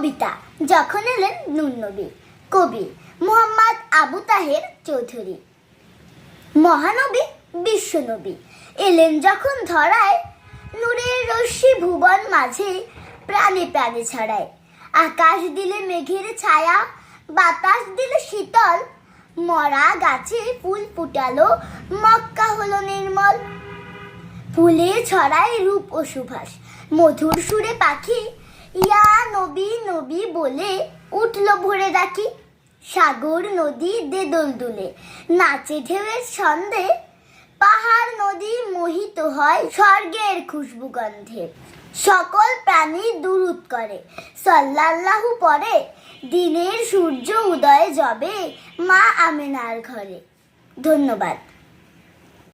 কবিতা। যখন এলেন নুন নবী, কবি মোহাম্মদ আবু তাহের চৌধুরী। মহানবী বিশ্বনবী এলেন যখন ধরায়, নূরের রশ্মি ভুবন মাঝে প্রাণে প্রাণে ছড়ায়। আকাশ দিলে মেঘের ছায়া, বাতাস দিলে শীতল। মরা গাছে ফুল ফুটালো, মক্কা হলো নির্মল। ফুলে ছড়ায় রূপ ও সুভাষ। মধুর সুরে পাখি, ইয়া নবী নবী বলে উঠল ভরে ডাকি, সাগর নদী দে দোল। নাচে ঢেউয়ের ছন্দে, পাহাড় নদী মোহিত হয় স্বর্গের খুশবু গন্ধে। সকল প্রাণী দুরুদ করে, সাল্লাল্লাহু পরে দিনের সূর্য উদয় যাবে মা আমেনার ঘরে। ধন্যবাদ।